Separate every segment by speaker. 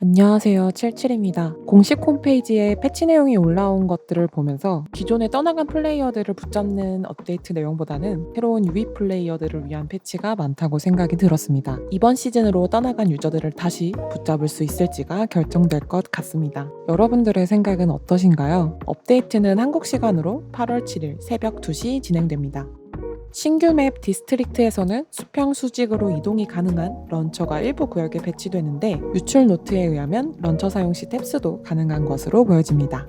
Speaker 1: 안녕하세요. 77입니다. 공식 홈페이지에 패치 내용이 올라온 것들을 보면서 기존에 떠나간 플레이어들을 붙잡는 업데이트 내용보다는 새로운 유입 플레이어들을 위한 패치가 많다고 생각이 들었습니다. 이번 시즌으로 떠나간 유저들을 다시 붙잡을 수 있을지가 결정될 것 같습니다. 여러분들의 생각은 어떠신가요? 업데이트는 한국 시간으로 8월 7일 새벽 2시 진행됩니다. 신규 맵 디스트릭트에서는 수평 수직으로 이동이 가능한 런처가 일부 구역에 배치되는데 유출 노트에 의하면 런처 사용 시 탭스도 가능한 것으로 보여집니다.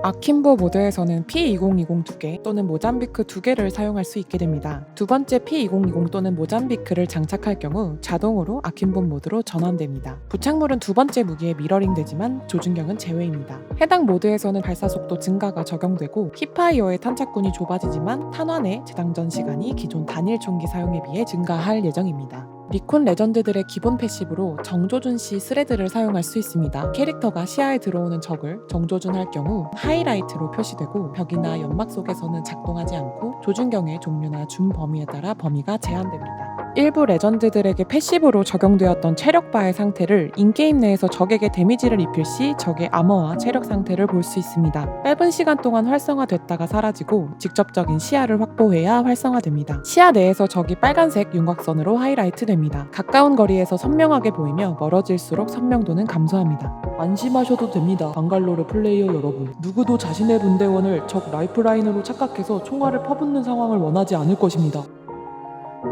Speaker 1: 아킨보 모드에서는 P2020 2개 또는 모잠비크 2개를 사용할 수 있게 됩니다. 두 번째 P2020 또는 모잠비크를 장착할 경우 자동으로 아킨보 모드로 전환됩니다. 부착물은 두 번째 무기에 미러링 되지만 조준경은 제외입니다. 해당 모드에서는 발사 속도 증가가 적용되고 힙파이어의 탄착군이 좁아지지만 탄환의 재장전 시간이 기존 단일 총기 사용에 비해 증가할 예정입니다. 리콘 레전드들의 기본 패시브로 정조준 시 스레드를 사용할 수 있습니다. 캐릭터가 시야에 들어오는 적을 정조준할 경우 하이라이트로 표시되고 벽이나 연막 속에서는 작동하지 않고 조준경의 종류나 준 범위에 따라 범위가 제한됩니다. 일부 레전드들에게 패시브로 적용되었던 체력바의 상태를 인게임 내에서 적에게 데미지를 입힐 시 적의 아머와 체력 상태를 볼 수 있습니다. 짧은 시간 동안 활성화됐다가 사라지고 직접적인 시야를 확보해야 활성화됩니다. 시야 내에서 적이 빨간색 윤곽선으로 하이라이트 됩니다. 가까운 거리에서 선명하게 보이며 멀어질수록 선명도는 감소합니다.
Speaker 2: 안심하셔도 됩니다. 방갈로르 플레이어 여러분. 누구도 자신의 분대원을 적 라이프라인으로 착각해서 총알을 퍼붓는 상황을 원하지 않을 것입니다.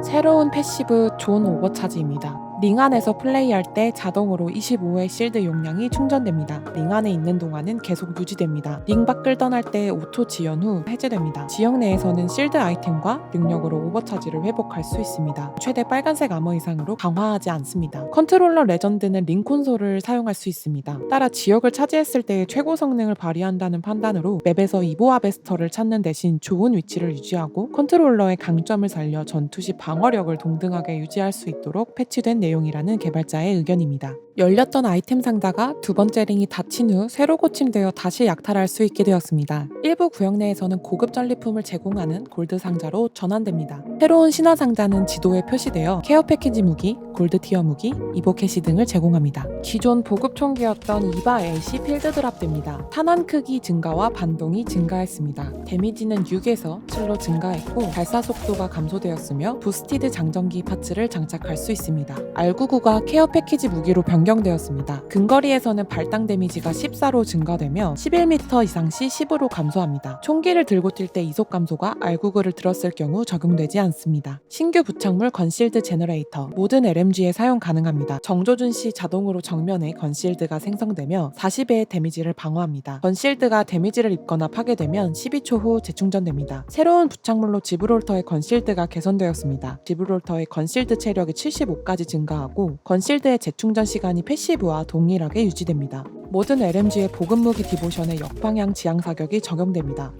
Speaker 1: 새로운 패시브 존 오버차지입니다. 링 안에서 플레이할 때 자동으로 25의 실드 용량이 충전됩니다. 링 안에 있는 동안은 계속 유지됩니다. 링 밖을 떠날 때 오토 지연 후 해제됩니다. 지역 내에서는 실드 아이템과 능력으로 오버차지를 회복할 수 있습니다. 최대 빨간색 아머 이상으로 강화하지 않습니다. 컨트롤러 레전드는 링 콘솔을 사용할 수 있습니다. 따라 지역을 차지했을 때의 최고 성능을 발휘한다는 판단으로 맵에서 이보 하베스터를 찾는 대신 좋은 위치를 유지하고 컨트롤러의 강점을 살려 전투 시 방어력을 동등하게 유지할 수 있도록 패치된 내용이라는 개발자의 의견입니다. 열렸던 아이템 상자가 두 번째 링이 닫힌 후 새로 고침되어 다시 약탈할 수 있게 되었습니다. 일부 구역 내에서는 고급 전리품을 제공하는 골드 상자로 전환됩니다. 새로운 신화 상자는 지도에 표시되어 케어 패키지 무기, 골드 티어 무기, 이보캐시 등을 제공합니다. 기존 보급 총기였던 이바 LC 필드 드랍됩니다. 탄환 크기 증가와 반동이 증가했습니다. 데미지는 6에서 7로 증가했고 발사 속도가 감소되었으며 부스티드 장전기 파츠를 장착할 수 있습니다. R99가 케어 패키지 무기로 변경 되었습니다. 근거리에서는 발당 데미지가 14로 증가되며 11m 이상 시 10으로 감소합니다. 총기를 들고 뛸 때 이속 감소가 R99를 들었을 경우 적용되지 않습니다. 신규 부착물 건실드 제너레이터 모든 LMG에 사용 가능합니다. 정조준 시 자동으로 정면에 건실드가 생성되며 40의 데미지를 방어합니다. 건실드가 데미지를 입거나 파괴되면 12초 후 재충전됩니다. 새로운 부착물로 지브롤터의 건실드가 개선되었습니다. 지브롤터의 건실드 체력이 75까지 증가하고 건실드의 재충전 시간이 패시브와 동일하게 유지됩니다. 모든 LMG의 보급 무기 디보션의 역방향 지향 사격이 적용됩니다.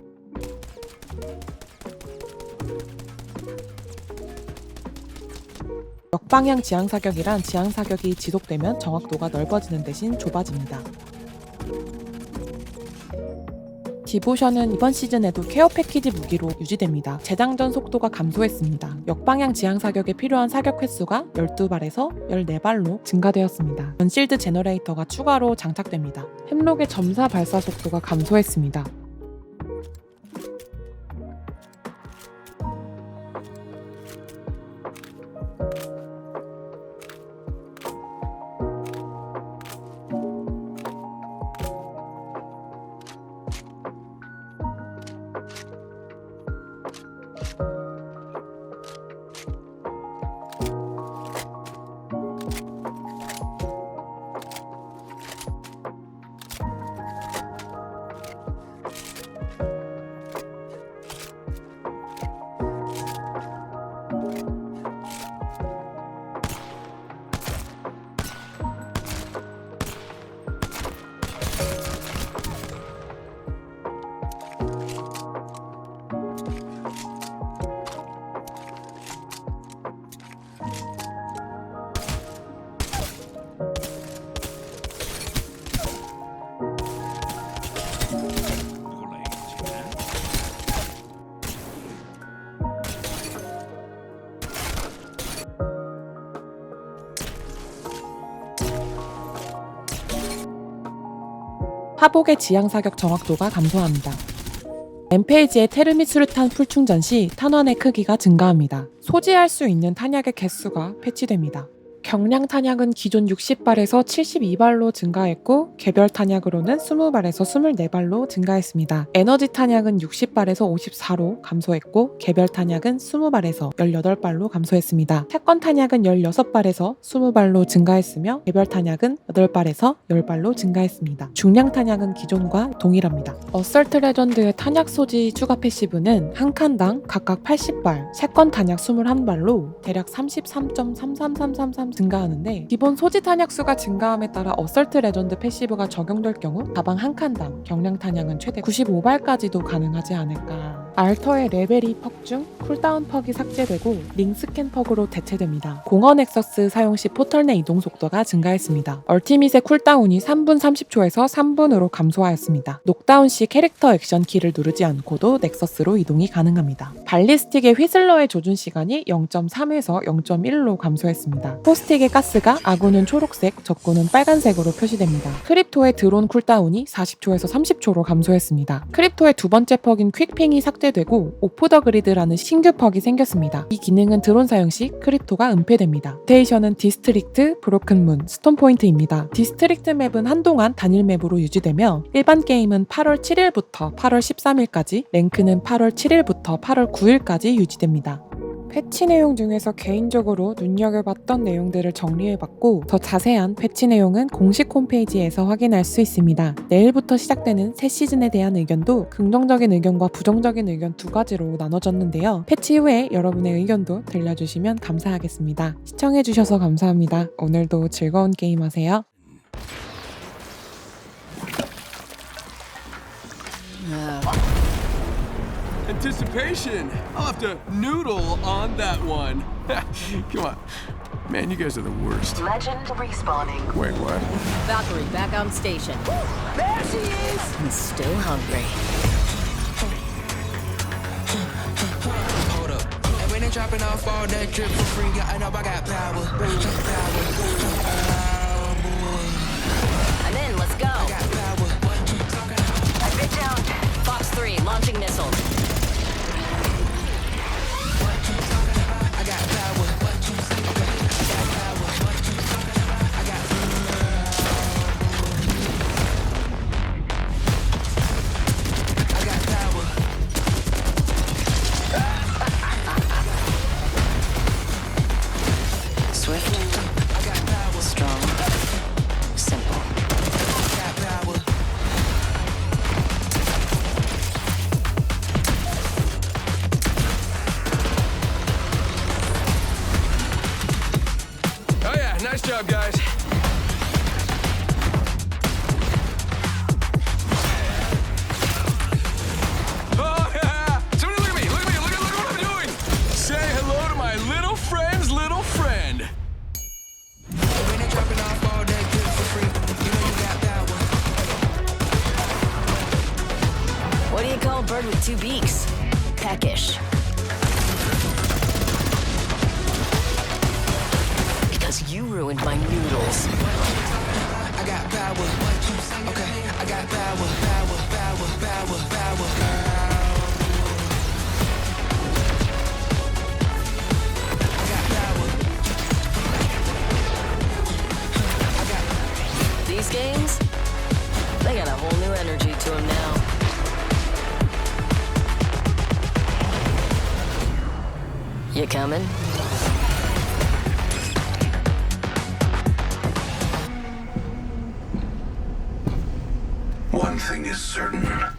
Speaker 1: 역방향 지향 사격이란 지향 사격이 지속되면 정확도가 넓어지는 대신 좁아집니다. 디보션은 이번 시즌에도 케어 패키지 무기로 유지됩니다. 재장전 속도가 감소했습니다. 역방향 지향 사격에 필요한 사격 횟수가 12발에서 14발로 증가되었습니다. 건실드 제너레이터가 추가로 장착됩니다. 햄록의 점사 발사 속도가 감소했습니다. 하복의 지향 사격 정확도가 감소합니다. 엠페이지의 테르미스를 탄 풀충전 시 탄환의 크기가 증가합니다. 소지할 수 있는 탄약의 개수가 패치됩니다. 경량 탄약은 기존 60발에서 72발로 증가했고 개별 탄약으로는 20발에서 24발로 증가했습니다. 에너지 탄약은 60발에서 54로 감소했고 개별 탄약은 20발에서 18발로 감소했습니다. 사건 탄약은 16발에서 20발로 증가했으며 개별 탄약은 8발에서 10발로 증가했습니다. 중량 탄약은 기존과 동일합니다. 어설트 레전드의 탄약 소지 추가 패시브는 한 칸당 각각 80발, 사건 탄약 21발로 대략 33.33333 증가하는데 기본 소지 탄약 수가 증가함에 따라 어설트 레전드 패시브가 적용될 경우 가방 한 칸당 경량 탄약은 최대 95발까지도 가능하지 않을까. 알터의 레벨 2퍽중 쿨다운 퍽이 삭제되고 링 스캔 퍽으로 대체됩니다. 공원 엑서스 사용 시 포털 내 이동 속도가 증가했습니다. 얼티밋의 쿨다운이 3분 30초에서 3분으로 감소하였습니다. 녹다운 시 캐릭터 액션 키를 누르지 않고도 넥서스로 이동이 가능합니다. 발리스틱의 휘슬러의 조준 시간이 0.3에서 0.1로 감소했습니다. 포스틱의 가스가 아군은 초록색, 적군은 빨간색으로 표시됩니다. 크립토의 드론 쿨다운이 40초에서 30초로 감소했습니다. 크립토의 두 번째 퍽인 퀵핑이 삭제 되고 오프 더 그리드라는 신규 퍽이 생겼습니다. 이 기능은 드론 사용 시 크립토가 은폐됩니다. 스테이션은 디스트릭트, 브로큰문, 스톤포인트입니다. 디스트릭트 맵은 한동안 단일 맵으로 유지되며 일반 게임은 8월 7일부터 8월 13일까지, 랭크는 8월 7일부터 8월 9일까지 유지됩니다. 패치 내용 중에서 개인적으로 눈여겨봤던 내용들을 정리해봤고 더 자세한 패치 내용은 공식 홈페이지에서 확인할 수 있습니다. 내일부터 시작되는 새 시즌에 대한 의견도 긍정적인 의견과 부정적인 의견 두 가지로 나눠졌는데요. 패치 후에 여러분의 의견도 들려주시면 감사하겠습니다. 시청해주셔서 감사합니다. 오늘도 즐거운 게임 하세요.
Speaker 3: Anticipation. I'll have to noodle on that one. Come on. Man, you guys are the worst.
Speaker 4: Legend respawning.
Speaker 3: Wait, what?
Speaker 5: Valkyrie back on station.
Speaker 4: There she is!
Speaker 5: I'm still hungry.
Speaker 6: Hold up. And when they dropping off all that drip for free, I know I got power. Power.
Speaker 5: I'm in, let's go.
Speaker 6: Got power.
Speaker 4: I've been down.
Speaker 5: Fox 3, launching missile.
Speaker 3: Nice job, guys. Oh, yeah. Somebody look at me. Look at me. Look at, look at what I'm doing. Say hello to my little friend's little friend.
Speaker 5: What do you call a bird with two beaks? Peckish. Noodles.
Speaker 6: I got power. Okay, I got power, power, power, power, power.
Speaker 5: These games, they got a whole new energy to them now. You coming?
Speaker 7: Nothing is certain.